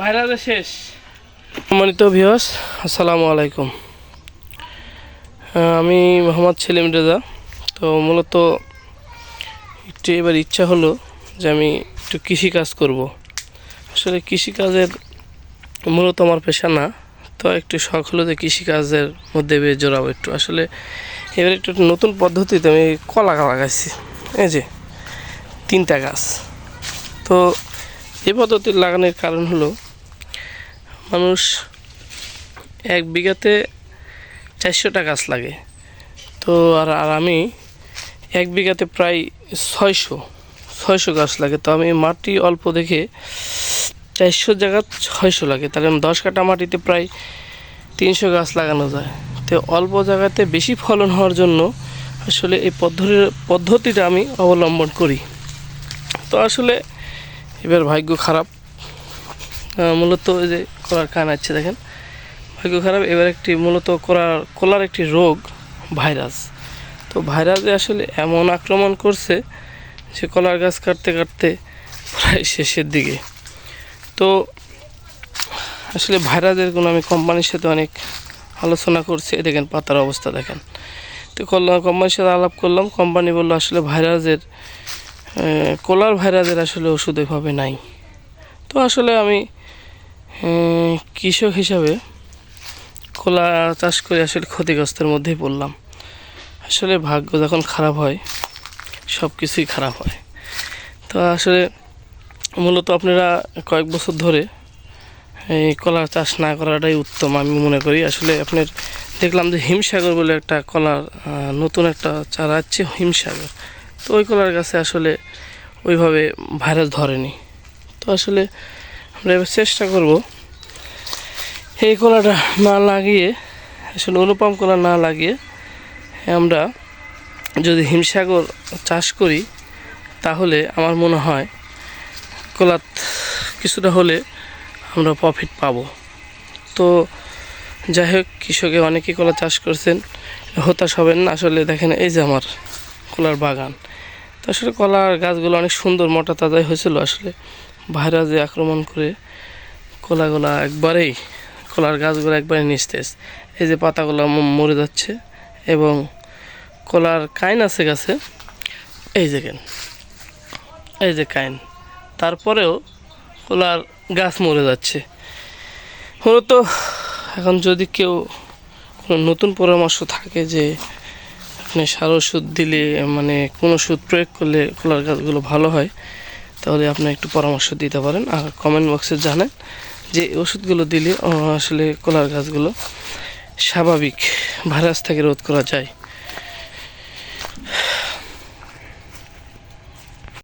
ভাইরালে শেষ। সম্মানিত ভিওস আসসালামু আলাইকুম। আমি মোহাম্মদ সেলিম রেজা। তো মূলত একটু এবার ইচ্ছা হলো যে আমি একটু কৃষিকাজ করব। আসলে কৃষিকাজের মূলত আমার পেশা না, তো একটু শখ হলো যে কৃষিকাজের মধ্যে বেশ জোরাবো একটু। আসলে এবার একটু নতুন পদ্ধতিতে আমি কলা লাগাইছি, এই যে তিনটা গাছ। তো এই পদ্ধতি লাগানোর কারণ হলো মানুষ এক বিঘাতে চারশোটা গাছ লাগে। তো আর আর আমি এক বিঘাতে প্রায় ছয়শো ছয়শো গাছ লাগে। তো আমি মাটি অল্প দেখে চারশো জায়গা ছয়শো লাগে। তাহলে দশ কাটা মাটিতে প্রায় তিনশো গাছ লাগানো যায়। তো অল্প জায়গাতে বেশি ফলন হওয়ার জন্য আসলে এই পদ্ধতি, পদ্ধতিটা আমি অবলম্বন করি। তো আসলে এবার ভাগ্য খারাপ। মূলত যে কলার কান আছে, দেখেন। ভাগ্য খারাপ, এবার একটি মূলত কলার কলার একটি রোগ, ভাইরাস। তো ভাইরাসে আসলে এমন আক্রমণ করছে যে কলার গাছ কাটতে কাটতে প্রায় শেষের দিকে। তো আসলে ভাইরাসের কোনো আমি কোম্পানির সাথে অনেক আলোচনা করছি দেখেন পাতার অবস্থা, দেখেন। তো করলাম কোম্পানির সাথে আলাপ করলাম কোম্পানি বলল আসলে ভাইরাসের কলার ভাইরাসের আসলে ওষুধ এভাবে নাই। তো আসলে আমি কৃষক হিসাবে কলা চাষ করে আসলে ক্ষতিগ্রস্তের মধ্যেই পড়লাম। আসলে ভাগ্য যখন খারাপ হয় সব কিছুই খারাপ হয়। তো আসলে মূলত আপনারা কয়েক বছর ধরে এই কলার চাষ না করাটাই উত্তম আমি মনে করি। আসলে আপনার দেখলাম যে হিমসাগর বলে একটা কলার নতুন একটা চারা আছে হিমসাগর। তো ওই কলার গাছে আসলে ওইভাবে ভাইরাস ধরেনি। তো আসলে আমরা এবার চেষ্টা করব এই কলাটা না লাগিয়ে, আসলে অনুপম কলা না লাগিয়ে আমরা যদি হিমসাগর চাষ করি, তাহলে আমার মনে হয় কলাত কিছুটা হলে আমরা প্রফিট পাবো। তো যাই হোক, কৃষকে অনেকেই কলা চাষ করছেন, হতাশ হবেন না। আসলে দেখেন, এই যে আমার কলার বাগান। তো আসলে কলার গাছগুলো অনেক সুন্দর, মোটা তাজাই হয়েছিল আসলে। ভাইরাসে আক্রমণ করে কলাগুলা একবারেই, কলার গাছগুলো একবারে নিস্তেজ। এই যে পাতাগুলো মরে যাচ্ছে এবং কলার কাইন আছে গাছে। এই যে কেন, এই যে কাইন। তারপরেও কলার গাছ মরে যাচ্ছে। মূলত এখন যদি কেউ কোনো নতুন পরামর্শ থাকে যে আপনি সার ওষুধ দিলে মানে কোন ওষুধ প্রয়োগ করলে কলার গাছগুলো ভালো হয় তাহলে আপনি একটু পরামর্শ দিতে পারেন আর কমেন্ট বক্সে জানেন যে ওষুধগুলো দিলে আসলে কলার গাছগুলো স্বাভাবিক ভাইরাস থেকে রোধ করা যায়।